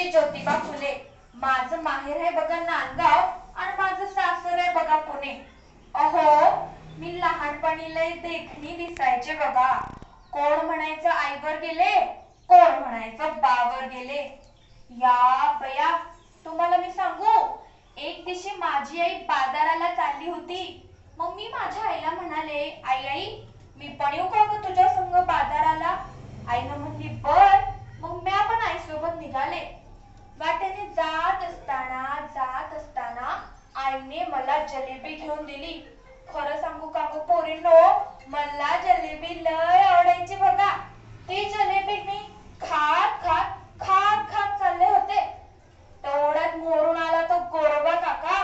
छत्रपती ज्योतिबा फुले. माझं माहेर आहे बघा नांदगाव आणि माझं सासर आहे बघा पुणे. अहो मी लहानपणी लय देखणी दिसायचे बघा. कोण म्हणायचं आईवर गेले? कोण म्हणायचं बावर गेले? या बया तुम्हाला मी सांगू? एक दिवशी माझी आई बाजाराला चालली होती. मग मी माझ्या आईला म्हणाले आई आई मी पण येऊ का ग तुझ्या संग बाजाराला? आईनं म्हणली बर. मग म्या पण आईसोबत निघाले. वाटेने जात असताना जात असताना आईने मला जलेबी घेऊन दिली. खरं सांगू का गो पोरींनो? मला जलेबी लय आवडायची बघा. ती जलेबी मी खात खात खात खात चालले होते. तेवढ्यात मोरून आला तो गोरोबा काका.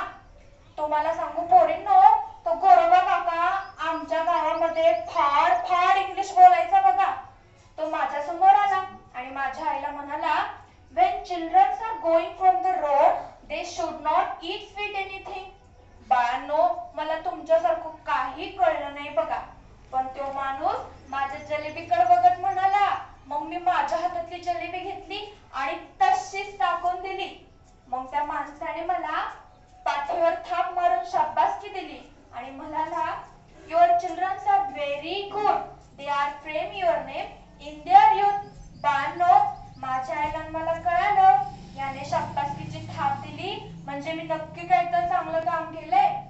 तुम्हाला सांगू पोरींनो तो गोरोबा काका आमच्या गावामध्ये फार फार इंग्लिश बोलायचा बघा. तो माझ्यासमोर आला आणि माझ्या आईला म्हणाला children are going from the road they should not eat sweet anything. बाळांनो मला तुमच्यासारखं काही कळलं नाही बघा. पण तो माणूस माझ्या जलेबीकडे बघत म्हणाला मग मी माझ्या हातातली जलेबी घेतली आणि तशीच टाकून दिली. मग त्या माणसाने मला पाठीवर थाप मारून शाबासकी दिली आणि म्हणाला युअर चिल्ड्रन्स आर व्हेरी नक्की काहीतरी चांगलं काम केलंय.